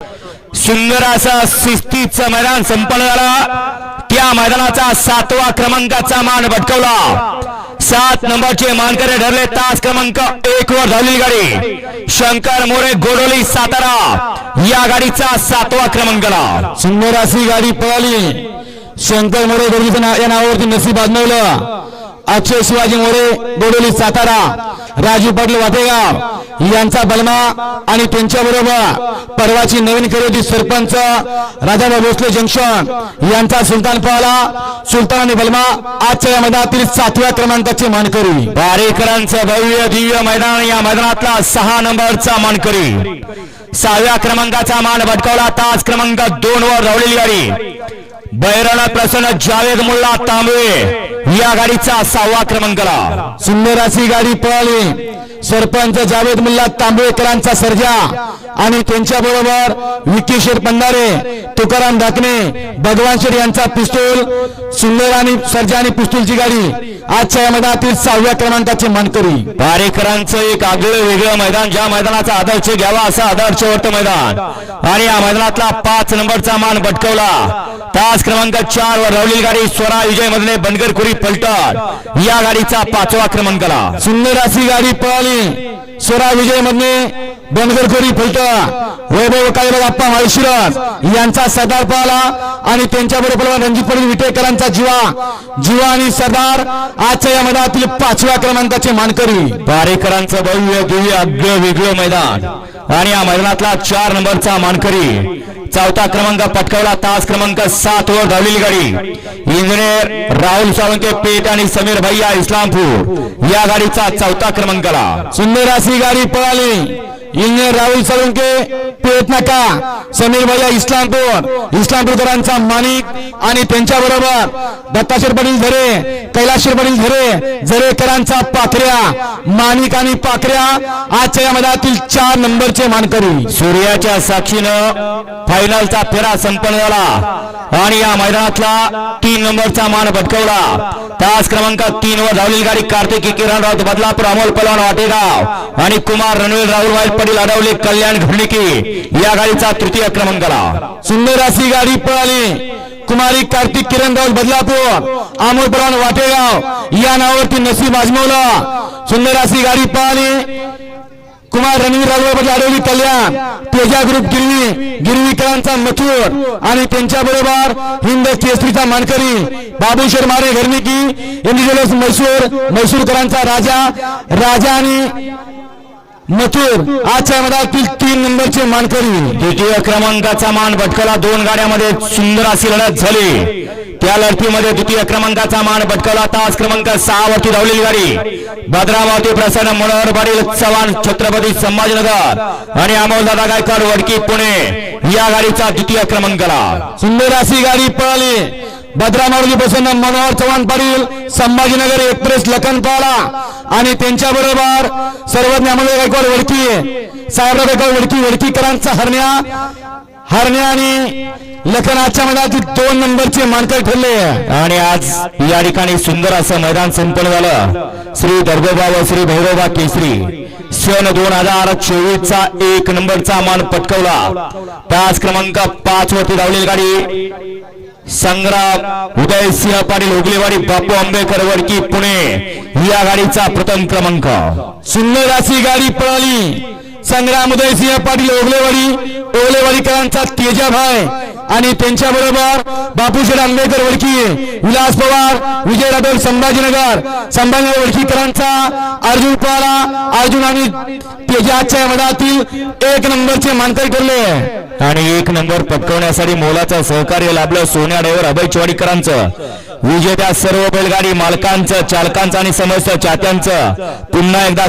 सुंदर असा शिस्तीचं मैदान संपन्न झाला. त्या मैदानाचा सातवा क्रमांकाचा मान भटकवला. सात नंबरचे मानकरी ठरले. तास क्रमांक एक वर धावलेली गाडी. शंकर मोरे गोडोली सातारा या गाडीचा सातवा क्रमांकाला. सुंदर अशी गाडी पळाली. शंकर मोरे दोडीचं या नावावरती नसीब आजमवलं. अक्षय शिवाजी मोरे गोडोली सातारा राजू पाटील वाटेगाव यांचा बलमा आणि त्यांच्याबरोबर परवाची नवीन खरेदी सरपंच राजाभाऊ भोसले जंक्शन यांचा सुलतान पाहला सुलतान आणि बलमा आजच्या या मैदानातील सातव्या क्रमांकाचे मानकरी. बारेकरांचं भव्य दिव्य मैदान या मैदानातला सहा नंबरचा मानकरी. सहाव्या क्रमांकाचा मान भटकावला तास क्रमांक दोन वर धावलेली गाडी. बैरण प्रसन्न जावेद मुल्ला तांबे या गाडीचा सहावा क्रमांकाला सुंदर अशी गाडी पळाली. सरपंच जावेद मुल्ला तांबेकरांचा सर्जा. आणि त्यांच्या बरोबर विकी शेठ पंधारे तुकाराम धाकणे भगवान शेठ यांचा पिस्तूल सुंदर आणि सर्जा आणि पिस्तूलची गाडी. आजच्या या मैदानातील सहाव्या क्रमांकाचे मानकरी. बारेकरांचं एक आगळं वेगळं मैदान ज्या मैदानाचा आदर्श घ्यावा असा आदर्शवर्त मैदान. आणि या मैदानातला पाच नंबरचा मान भटकवला. तास क्रमांक चार वर धावलेली गाडी स्वरा विजय मधले बनगरखुरी पलटण. या गाडीचा पाचवा क्रमांकाला. सुंदर अशी गाडी पळाली. स्वरा विजय मधने बनगरखोरी फलटं वैभव काळीबाग आप्पा माळशिरस यांचा सरदार पळाला आणि त्यांच्याबरोबर रणजित पाटील विटेकरांचा जीवा. जीवा आणि सरदार आजच्या या मैदानातील पाचव्या क्रमांकाचे मानकरी. बारेकरांचं भव्य दिव्य अग्र वेगळं मैदान. आणि या मैदानातला चार नंबरचा मानकरी. चौथा क्रमांक पटकावला तास क्रमांक सात वर धावलेली गाडी. इंजिनियर राहुल सावंके पेठ आणि समीर भैया इस्लामपूर. या गाडीचा चौथा क्रमांकाला. सुंदर अशी गाडी पळाली. इंजिनियर राहुल साळुंके येत नका समीर भैया इस्लामपूर. इस्लामपूरकरांचा माणिक आणि त्यांच्या बरोबर दत्ताशेर पाटील झरे कैलाशेर पाटील झरे झरेकरांचा पाखऱ्या माणिक आणि पाखऱ्या आजच्या या मैदानातील चार नंबरचे मानकरी. सूर्याच्या साक्षीनं फायनलचा फेरा संपन्न झाला. आणि या मैदानातला तीन नंबरचा मान भटकवला. तास क्रमांक तीन वर धावलेली गाडी कार्तिकी किरण राऊत बदलापूर अमोल पलवान वाटेगाव. आणि कुमार रणवीर राहुल वाईल पाटील अडवले कल्याण घडणिकी या गाडीचा तृतीय क्रमांकाला सुंदर अशी गाडी पळाली. कुमारी कार्तिक किरण राऊत बदलापूर अमोल वाटेगाव या नावावरती नसीब आजमवला. सुंदर अशी गाडी पळाली. कुमार रणवीर राघवपती आडवली कल्याण तेजा ग्रुप गिरवी गिरवीकरांचा मथुर आणि त्यांच्या बरोबर हिंद केसरीचा मानकरी बाबूशेर मारे घरनिकी इंडिज्युअल्स मैसूर मैसूरकरांचा राजा राजा आणि मथुर आजच्या मैदानातील तीन नंबरचे मानकरी. द्वितीय क्रमांकाचा मान भटकला. दोन गाड्यामध्ये सुंदर अशी लढत झाली. त्या लढतीमध्ये द्वितीय क्रमांकाचा मान भटकवला तास क्रमांक सहा वरती धावलेली गाडी. भद्रावती प्रसन्न मनोहर पाटील चव्हाण छत्रपती संभाजीनगर आणि अमोलदादा गायकवाड वडकी पुणे या गाडीचा द्वितीय क्रमांकाला. सुंदर अशी गाडी पळाली. भद्रा मारुती प्रसन्न मनोहर चव्हाण पाटील संभाजीनगर एक्सप्रेस लखनपाला आणि त्यांच्या बरोबर सर्वज्ञ अमोल गायकवाड वडकी. साहेबराव गायकवाड वडकी वडकीकरांचा हरण्या. हरण्या आणि लखनाच्या मैदानातील दोन नंबरचे मानकर ठरले. आणि आज या ठिकाणी सुंदर असं मैदान संपन्न झालं. श्री दर्गोबा व श्री भैरोबा केसरी. सन दोन हजार चोवीस चा एक नंबरचा मान पटकवला. तास क्रमांक पाच वरती धावलेली गाडी. संग्राम उदय सिंह पाटील उगलेवाडी बापू आंबेडकर वडकी पुणे या गाडीचा प्रथम क्रमांक. सुंदर अशी गाडी पळाली. संग्राम उदयसिंह पाटील ओगलेवाडी ओगलेवाडीकरांचा तेजाभाय. आणि त्यांच्या बरोबर बापूशेठ आंबेडकर वडकी विलास पवार विजय राठोड संभाजीनगर. संभाजीनगर वडकीकरांचा अर्जुन पवारा अर्जुन आणि तेजाच्या मधातील एक नंबरचे मानकरी ठरले. आणि एक नंबर पटकवण्यासाठी मोलाचं सहकार्य लाभलं सोन्या ड्रायव्हर अभय चिवाडीकरांचं. विजेत्या सर्व बैलगाडी मालकांचं चालकांचं आणि समस्त चात्यांचं. पुन्हा एकदा